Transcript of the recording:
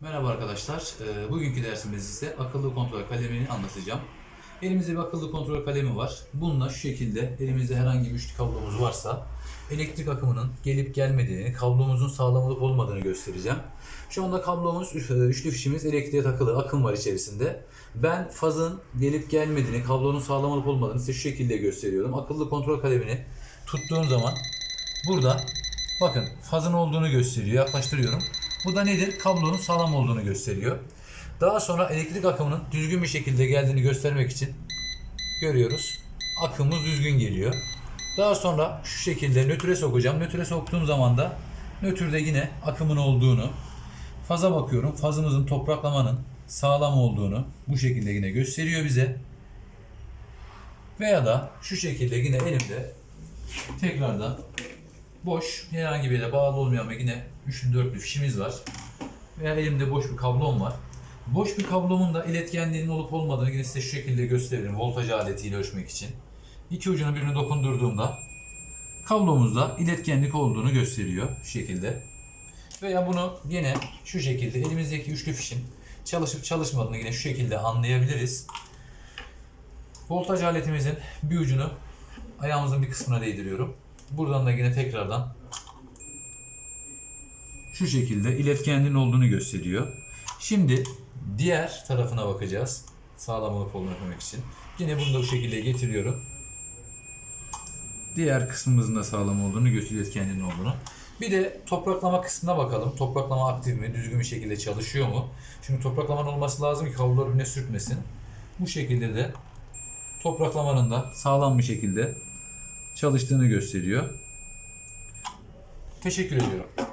Merhaba arkadaşlar. Ee, Bugünkü dersimizde akıllı kontrol kalemini anlatacağım. Elimizde bir akıllı kontrol kalemi var. Bununla şu şekilde elimizde herhangi bir üçlü kablomuz varsa elektrik akımının gelip gelmediğini, kablomuzun sağlam olup olmadığını göstereceğim. Şu anda kablomuz, e, üçlü fişimiz elektriğe takılı, akım var içerisinde. Ben fazın gelip gelmediğini, kablonun sağlam olup olmadığını size şu şekilde gösteriyorum. Akıllı kontrol kalemini tuttuğum zaman burada bakın fazın olduğunu gösteriyor. Yaklaştırıyorum. Bu da nedir? Kablonun sağlam olduğunu gösteriyor. Daha sonra elektrik akımının düzgün bir şekilde geldiğini göstermek için görüyoruz. Akımımız düzgün geliyor. Daha sonra şu şekilde nötre sokacağım. Nötre soktuğum zaman da nötrde yine akımın olduğunu, faza bakıyorum. Fazımızın topraklamanın sağlam olduğunu bu şekilde yine gösteriyor bize. Veya da şu şekilde yine elimde tekrardan boş herhangi bir yere bağlı olmayan ve yine üçlü dörtlü fişimiz var. Veya elimde boş bir kablom var. Boş bir kablomun da iletkenliğinin olup olmadığını yine size şu şekilde gösteririm voltaj aletiyle ölçmek için. İki ucunu birbirine dokundurduğumda kablomuzda iletkenlik olduğunu gösteriyor şu şekilde. Veya bunu yine şu şekilde elimizdeki üçlü fişin çalışıp çalışmadığını yine şu şekilde anlayabiliriz. Voltaj aletimizin bir ucunu ayağımızın bir kısmına değdiriyorum. Buradan da yine tekrardan şu şekilde iletkenliğin olduğunu gösteriyor. Şimdi diğer tarafına bakacağız. Sağlam olup olmamak için. Yine bunu da bu şekilde getiriyorum. Diğer kısmımızın da sağlam olduğunu gösteriyor, iletkenliğinin olduğunu. Bir de topraklama kısmına bakalım. Topraklama aktif mi, düzgün bir şekilde çalışıyor mu? Çünkü topraklamanın olması lazım ki kablolar birbirine sürtmesin. Bu şekilde de topraklamanın da sağlam bir şekilde çalıştığını gösteriyor. Teşekkür ediyorum.